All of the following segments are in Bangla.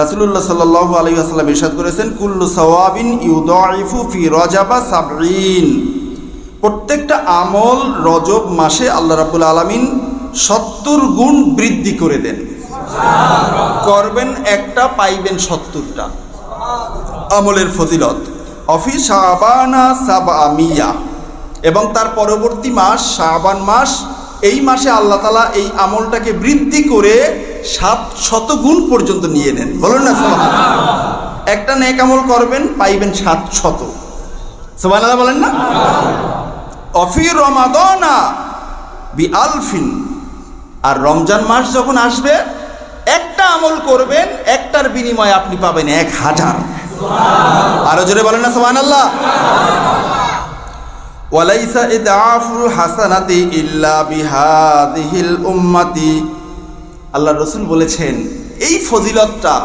রাসুলুল্লাহ সাল্লাহ আলী আসাল্লাম ইরশাদ করেছেন, কুল্লু সওয়াবিন ইউদাইফু ফি রজাবা সাবরিন প্রত্যেকটা আমল রজব মাসে আল্লাহ রাবুল আলমিন সত্তর গুণ বৃদ্ধি করে দেন। করবেন একটা, পাইবেন সত্তরটা। আমলের ফজিলত, অফি শাবানা সাবামিয়া এবং তার পরবর্তী মাস, শাবান মাস এই মাসে আল্লাহ তালা এই আমলটাকে বৃদ্ধি করে সাত শত গুণ পর্যন্ত নিয়ে নেন। বলুন না। একটা নেক আমল করবেন, পাইবেন সাত শত। সোমান বলেন না? অফি রমাদনা বি আলফিন আর রমজান মাস যখন আসবে, একটা আমল করবেন, একটার বিনিময়ে আপনি পাবেন এক হাজার। আরও জোরে বলেন না সোমান আল্লাহ ওয়ালাইসা ইদাফুল হাসানাতি ইল্লা বিহাদিহিল উম্মাতি। আল্লাহ রসুল বলেছেন, এই ফজিলতটা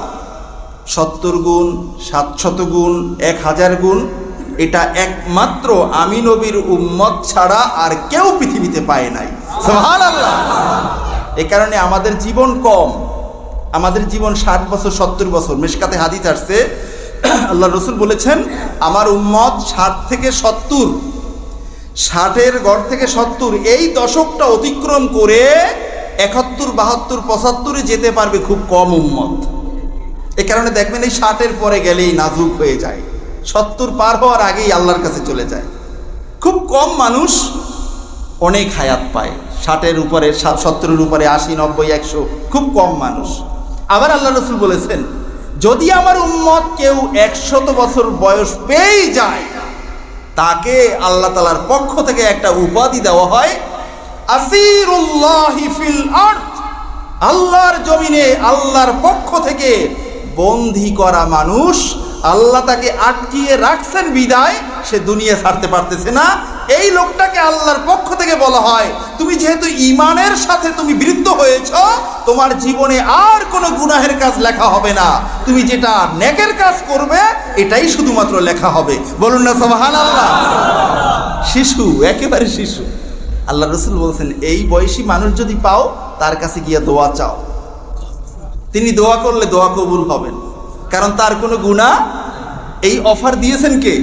সত্তর গুণ, সাতশত গুণ, এক হাজার গুণ, এটা একমাত্র আমি নবীর উম্মত ছাড়া আর কেউ পৃথিবীতে পায় নাই। এ কারণে আমাদের জীবন কম। আমাদের জীবন ষাট বছর, সত্তর বছর। মেশকাতে হাদিস আসছে আল্লাহ রসুল বলেছেন, আমার উম্মত ষাট থেকে সত্তর। ষাটের গড় থেকে সত্তর, এই দশকটা অতিক্রম করে একাত্তর, বাহাত্তর, পঁচাত্তরে যেতে পারবে খুব কম উম্মত। এ কারণে দেখবেন এই ষাটের পরে গেলেই নাজুক হয়ে যায়। সত্তর পার হওয়ার আগেই আল্লাহর কাছে চলে যায়। খুব কম মানুষ অনেক হায়াত পায়। ষাটের উপরে সত্তরের উপরে আশি, নব্বই, একশো, খুব কম মানুষ। আবার আল্লাহ রসুল বলেছেন, যদি আমার উম্মত কেউ একশত বছর বয়স পেয়েই যায় তাকে আল্লাহ তালার পক্ষ থেকে একটা উপাধি দেওয়া হয় ফিল আল্লাহর জমিনে আল্লাহর পক্ষ থেকে বন্দি করা মানুষ আল্লাহ তাকে আটকিয়ে রাখছেন বিদায়, সে দুনিয়া ছাড়তে পারতেছে না। এই লোকটাকে আল্লাহর পক্ষ থেকে বলা হয়, তুমি যেহেতু ইমানের সাথে তুমি বৃদ্ধ হয়েছ, তোমার জীবনে আর কোনো গুনাহের কাজ লেখা হবে না। তুমি যেটা নেকের কাজ করবে, এটাই শুধুমাত্র লেখা হবে। বলুন না সবহান আল্লাহ শিশু, একেবারে শিশু। আল্লাহ রসুল বলছেন, এই বয়সী মানুষ যদি পাও, তার কাছে গিয়ে দোয়া চাও। তিনি দোয়া করলে দোয়া কবুল হবেন। কারণ তার কোনো গুণা এই অফার দিয়েছেন কে?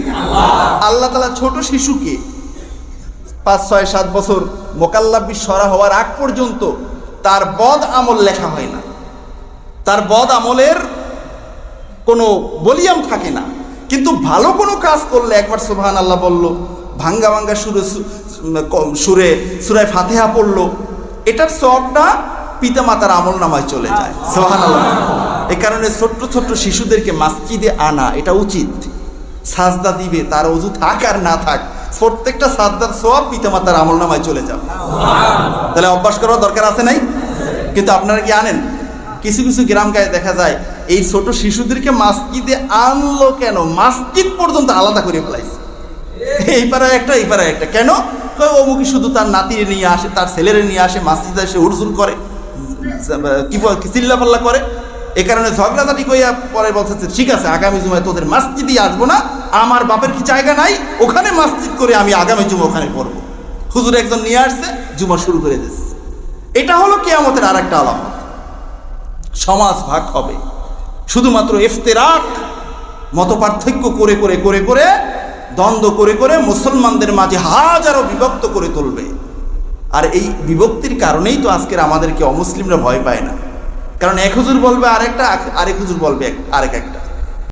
আল্লাহ তালা ছোট শিশুকে পাঁচ, ছয়, সাত বছর মোকাল্লাবি সরা হওয়ার আগ পর্যন্ত তার বদ আমল লেখা হয় না। তার বদ আমলের কোনো বলিয়াম থাকে না। কিন্তু ভালো কোনো কাজ করলে একবার সুবহান আল্লাহ বলল, ভাঙ্গা ভাঙ্গা সুরে সুরে, সুরায় ফাতেহা পড়ল, এটার সবটা পিতামাতার আমল নামায় চলে যায়। সোহান আল্লাহ এ কারণে ছোট্ট ছোট্ট শিশুদেরকে মাসজিদে আনা, এটা উচিত। সাজদা দিবে, তার অজু থাক আর না থাক, প্রত্যেকটা সাজদার সব পিতামাতার আমল নামায় চলে যাবে। তাহলে অভ্যাস করার দরকার আছে নাই? কিন্তু আপনারা কি আনেন? কিছু কিছু গ্রাম গায়ে দেখা যায়, এই ছোট শিশুদেরকে মাসজিদে আনলো কেন? মাসজিদ পর্যন্ত আলাদা করে ফেলাইছে। এই পাড়ায় একটা, এই পাড়ায় একটা। কেন? অমুকি শুধু তার নাতিরে নিয়ে আসে, তার ছেলেরে নিয়ে আসে, মাসজিদে এসে হুড়সুল করে কি চিল্লাপাল্লা করে? এ কারণে ঝগড়াঝাটি কইয়া পরে বলতেছে ঠিক আছে, আগামী জুমায় তোদের মাসজিদই আসব না, আমার বাপের কি জায়গা নাই, ওখানে মাসজিদ করে আমি আগামী জুমা ওখানে পড়ব। হুজুর একজন নিয়ে আসছে, জুমা শুরু করে দিচ্ছে। এটা হলো কেয়ামতের আর একটা আলামত। সমাজ ভাগ হবে। শুধুমাত্র ইফতেরাক মত পার্থক্য করে করে করে করে, দ্বন্দ্ব করে করে মুসলমানদের মাঝে হাজারো বিভক্ত করে তুলবে। আর এই বিভক্তির কারণেই তো আজকের আমাদেরকে অমুসলিমরা ভয় পায় না। কারণ এক হুজুর বলবে আরেকটা আরেক হুজুর বলবে আরেক একটা।